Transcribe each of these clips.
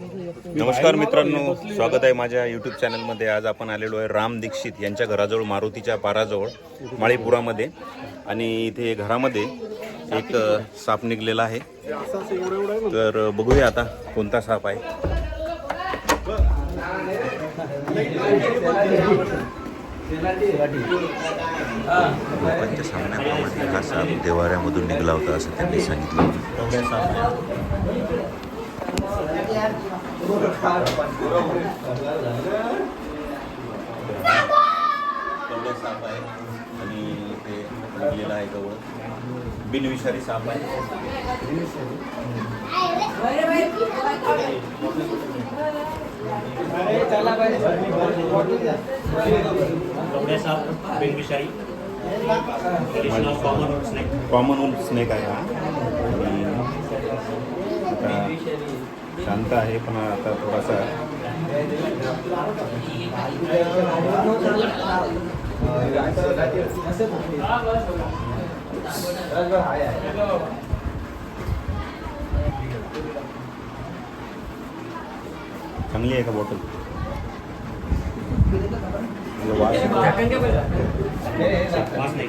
नमस्कार मित्रांनो स्वागत आहे माझ्या यूट्यूब चॅनलमध्ये आज आपण आलेलो आहे राम दीक्षित यांच्या घराजवळ मारुतीच्या पाराजवळ माळीपुरामध्ये. आणि इथे घरामध्ये एक साप निघलेला आहे. तर बघूया आता कोणता साप आहे. लोकांच्या सांगण्याप्रमाणे हा साप? देवाऱ्यामधून निघाला होता असं त्यांनी सांगितलं. साप आहे. आणि ते लागलेला आहे जवळ बिनविषारी साप आहे. Beneficiary traditional common snack common उल स्नेक आहे हा. शांत आहे पण आता थोडासा चांगली आहे का बॉटल वास नाही.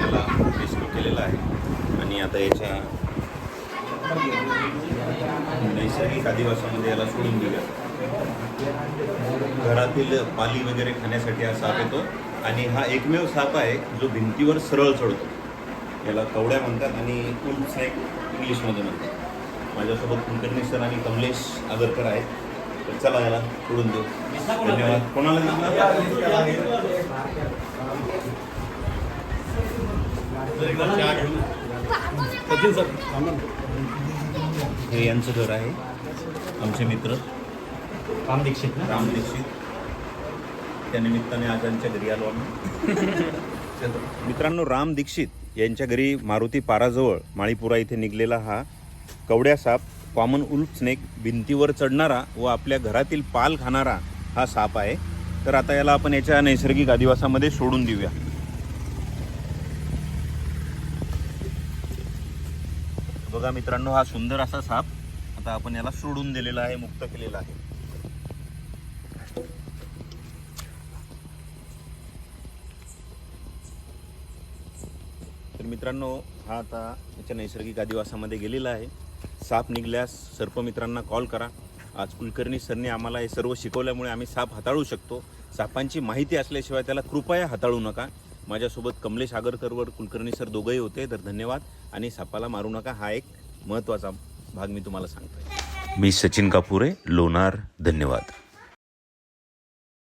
याला रेस्क्यू केलेला आहे. आणि आता याच्या नैसर्गिक आदिवासामध्ये याला सोडून दिलं. घरातील पाली वगैरे खाण्यासाठी हा साप येतो. आणि हा एकमेव साप आहे जो भिंतीवर सरळ चढतो. याला कवड्या म्हणतात आणि उल स्नेक इंग्लिशमध्ये म्हणतात. माझ्यासोबत कुलकर्णी सर आणि कमलेश आगरकर आहेत. तर चला याला सोडून देऊ. धन्यवाद. कोणाला हे यांचं घर आहे. आमचे मित्र. राम दीक्षित राम दीक्षित. त्या निमित्ताने आज यांच्या घरी आलो आम्ही. मित्रांनो राम दीक्षित यांच्या घरी मारुती पाराजवळ माळीपुरा इथे निघलेला हा कवड्या साप. कॉमन उल्फ स्नेक भिंतीवर चढणारा व आपल्या घरातील पाल खाणारा हा साप आहे. तर आता याला आपण याच्या नैसर्गिक अधिवासामध्ये सोडून देऊया. बघा मित्रांनो हा सुंदर असा साप आता आपण याला सोडून दिलेला आहे मुक्त केलेला आहे. तर मित्रांनो हा आता याच्या नैसर्गिक अधिवासामध्ये गेलेला आहे. साप निघल्यास सर्पमित्रांना कॉल करा. आज कुलकर्णी सरने आम्हाला हे सर्व शिकवल्यामुळे आम्ही साप हाताळू शकतो. सापांची माहिती असल्याशिवाय त्याला कृपया हाताळू नका. माझ्यासोबत कमलेश आगरकरवर कुलकर्णी सर दोघंही होते तर धन्यवाद. आणि सापाला मारू नका. हा एक महत्त्वाचा भाग मी तुम्हाला सांगतो मी सचिन कापुरे लोणार धन्यवाद.